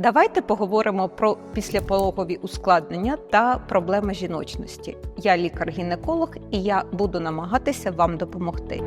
Давайте поговоримо про післяпологові ускладнення та проблеми жіночності. Я лікар-гінеколог і я буду намагатися вам допомогти.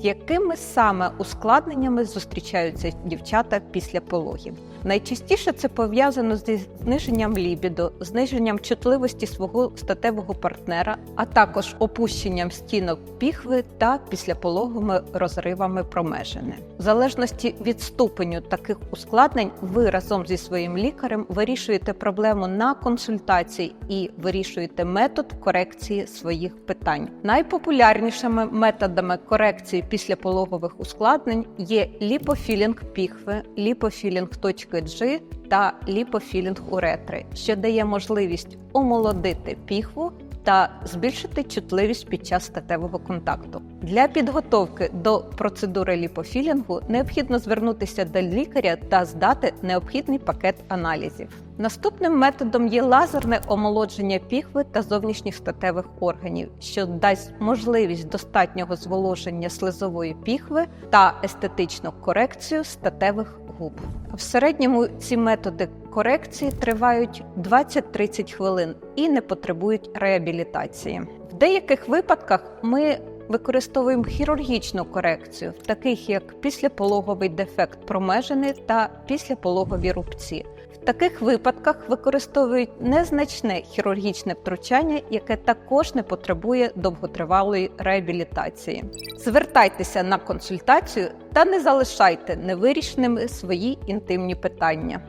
З якими саме ускладненнями зустрічаються дівчата після пологів? Найчастіше це пов'язано зі зниженням лібідо, зниженням чутливості свого статевого партнера, а також опущенням стінок піхви та післяпологовими розривами промежини. В залежності від ступеню таких ускладнень, ви разом зі своїм лікарем вирішуєте проблему на консультації і вирішуєте метод корекції своїх питань. Найпопулярнішими методами корекції післяпологових ускладнень є ліпофілінг піхви, ліпофілінг точки G та ліпофілінг уретри, що дає можливість омолодити піхву та збільшити чутливість під час статевого контакту. Для підготовки до процедури ліпофілінгу необхідно звернутися до лікаря та здати необхідний пакет аналізів. Наступним методом є лазерне омолодження піхви та зовнішніх статевих органів, що дасть можливість достатнього зволоження слизової піхви та естетичну корекцію статевих губ. В середньому ці методи корекції тривають 20-30 хвилин і не потребують реабілітації. В деяких випадках ми використовуємо хірургічну корекцію, таких як післяпологовий дефект промежини та післяпологові рубці. В таких випадках використовують незначне хірургічне втручання, яке також не потребує довготривалої реабілітації. Звертайтеся на консультацію та не залишайте невирішеними свої інтимні питання.